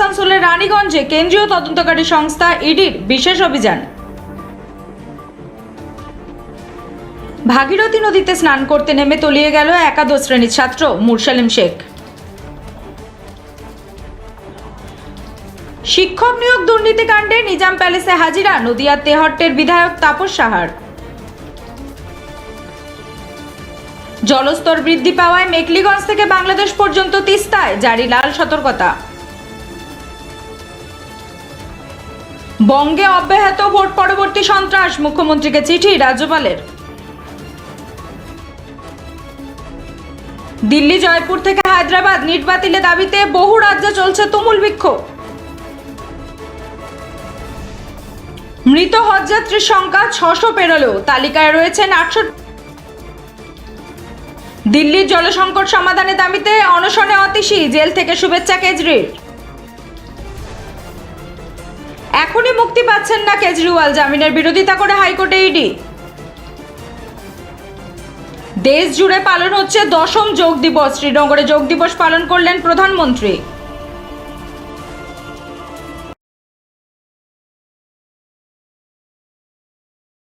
আসানসোলের রানীগঞ্জে কেন্দ্রীয় তদন্তকারী সংস্থা ইডির বিশেষ অভিযান। ভাগীরথী নদীতে স্নান করতে নেমে তলিয়ে গেল একাদশ শ্রেণির ছাত্র মুরসালিম শেখ। শিক্ষক নিয়োগ দুর্নীতিকাণ্ডে নিজাম প্যালেসে হাজিরা নদিয়ার তেহট্টের বিধায়ক তাপস সাহার। জলস্তর বৃদ্ধি পাওয়ায় মেকলিগঞ্জ থেকে বাংলাদেশ পর্যন্ত তিস্তায়, জারি লাল সতর্কতা। বঙ্গে অব্যাহত ভোট পরবর্তী সন্ত্রাস, মুখ্যমন্ত্রীকে চিঠি, রাজ্যপালের। দিল্লি, জয়পুর থেকে হায়দ্রাবাদ নিট বাতিলের দাবিতে বহু রাজ্যে চলছে তুমুল বিক্ষোভ। মৃত হজযাত্রীর সংখ্যা ছশো পেরোলেও তালিকায় রয়েছেন আটশো দিল্লির জলসংকট সমাধানের দাবিতে অনশনে অতিশি জেল থেকে শুভেচ্ছা কেজরির। এখনই মুক্তি পাচ্ছেন না কেজরিওয়াল জামিনের বিরোধিতা করে হাইকোর্টে ইডি দেশ জুড়ে পালন হচ্ছে দশম যোগ দিবস। শ্রীনগরে যোগ দিবস পালন করলেন প্রধানমন্ত্রী।